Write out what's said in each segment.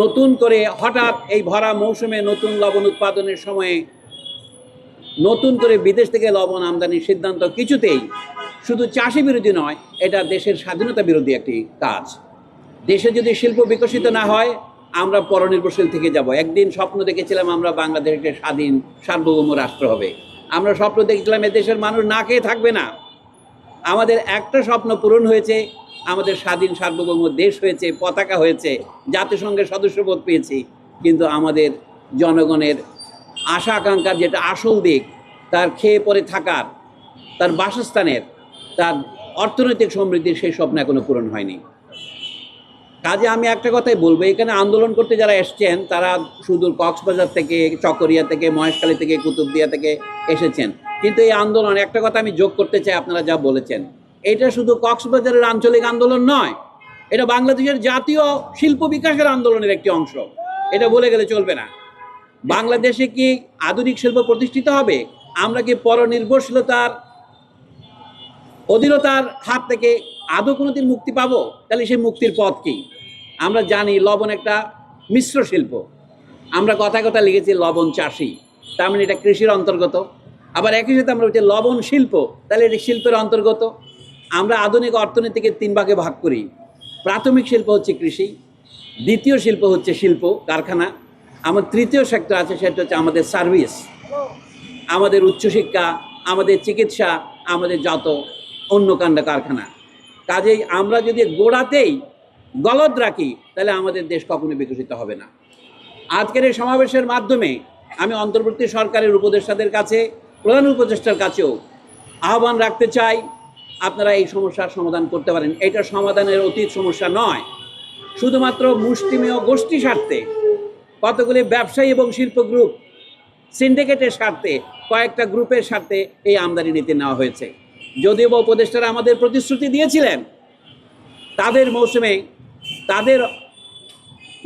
নতুন করে হঠাৎ এই ভরা মৌসুমে নতুন লবণ উৎপাদনের সময়ে নতুন করে বিদেশ থেকে লবণ আমদানির সিদ্ধান্ত কিছুতেই শুধু চাষি বিরোধী নয়, এটা দেশের স্বাধীনতা বিরোধী একটি কাজ। দেশে যদি শিল্প বিকশিত না হয়, আমরা পরনির্ভরশীল থেকে যাব। একদিন স্বপ্ন দেখেছিলাম আমরা বাংলাদেশ একটা স্বাধীন সার্বভৌম রাষ্ট্র হবে। আমরা স্বপ্ন দেখেছিলাম এদেশের মানুষ না খেয়ে থাকবে না। আমাদের একটা স্বপ্ন পূরণ হয়েছে আমাদের স্বাধীন সার্বভৌম দেশ হয়েছে, পতাকা হয়েছে, জাতিসংঘের সদস্যপদ পেয়েছি। কিন্তু আমাদের জনগণের আশা আকাঙ্ক্ষার যেটা আসল দিক, তার খেয়ে পরে থাকার, তার বাসস্থানের, তার অর্থনৈতিক সমৃদ্ধির সেই স্বপ্ন এখনও পূরণ হয়নি। কাজে আমি একটা কথাই বলব, এখানে আন্দোলন করতে যারা এসছেন, তারা সুদূর কক্সবাজার থেকে, চকরিয়া থেকে, মহেশখালী থেকে, কুতুবদিয়া থেকে এসেছেন। কিন্তু এই আন্দোলন, একটা কথা আমি যোগ করতে চাই, আপনারা যা বলেছেন। এটা শুধু কক্সবাজারের আঞ্চলিক আন্দোলন নয়, এটা বাংলাদেশের জাতীয় শিল্প বিকাশের আন্দোলনের একটি অংশ। এটা বলে গেলে চলবে না। বাংলাদেশে কি আধুনিক শিল্প প্রতিষ্ঠিত হবে? আমরা কি পরনির্ভরশীলতার অধীনতার হাত থেকে আদৌ কোনোদিন মুক্তি পাবো? তাহলে সেই মুক্তির পথ কি? আমরা জানি লবণ একটা মিশ্র শিল্প। আমরা কথা কথা লিখেছি লবণ চাষি। তার মানে এটা কৃষির অন্তর্গত। আবার একই সাথে আমরা বলছি লবণ শিল্প। তাহলে এটি শিল্পের অন্তর্গত। আমরা আধুনিক অর্থনীতিকে তিন ভাগে ভাগ করি। প্রাথমিক শিল্প হচ্ছে কৃষি, দ্বিতীয় শিল্প হচ্ছে শিল্প, কারখানা। আমার তৃতীয় সেক্টর আছে, সেটা হচ্ছে আমাদের সার্ভিস আমাদের উচ্চশিক্ষা, আমাদের চিকিৎসা, আমাদের যত অন্য কাণ্ড কারখানা। কাজেই আমরা যদি গোড়াতেই গলদ রাখি, তাহলে আমাদের দেশ কখনো বিকশিত হবে না। আজকের এই সমাবেশের মাধ্যমে আমি অন্তর্বর্তী সরকারের উপদেষ্টাদের কাছে, প্রধান উপদেষ্টার কাছেও আহ্বান রাখতে চাই আপনারা এই সমস্যার সমাধান করতে পারেন। এটা সমাধানের অতীত সমস্যা নয়। শুধুমাত্র মুষ্টিমেয় গোষ্ঠী স্বার্থে, কতগুলি ব্যবসায়ী এবং শিল্প গ্রুপ সিন্ডিকেটের স্বার্থে, কয়েকটা গ্রুপের স্বার্থে এই আমদানি নীতি নেওয়া হয়েছে। যদিও বা উপদেষ্টারা আমাদের প্রতিশ্রুতি দিয়েছিলেন, তাদের মৌসুমে, তাদের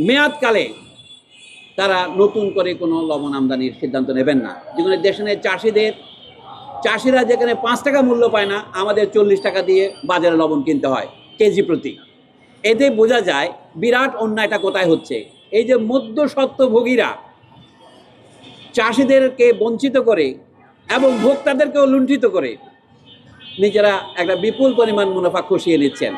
মেয়াদকালে তারা নতুন করে কোনো লবণ আমদানির সিদ্ধান্ত নেবেন না। যেখানে দেশের চাষিদের চাষিরা যেখানে পাঁচ টাকা মূল্য পায় না, আমাদের চল্লিশ টাকা দিয়ে বাজারে লবণ কিনতে হয়, কেজি প্রতি। এতে বোঝা যায় বিরাট অন্যায়টা কোথায় হচ্ছে। এই যে মধ্যস্বত্বভোগীরা চাষিদেরকে বঞ্চিত করে এবং ভোক্তাদেরকেও লুণ্ঠিত করে, নিজেরা একটা বিপুল পরিমাণ মুনাফা খসিয়ে নিচ্ছেন।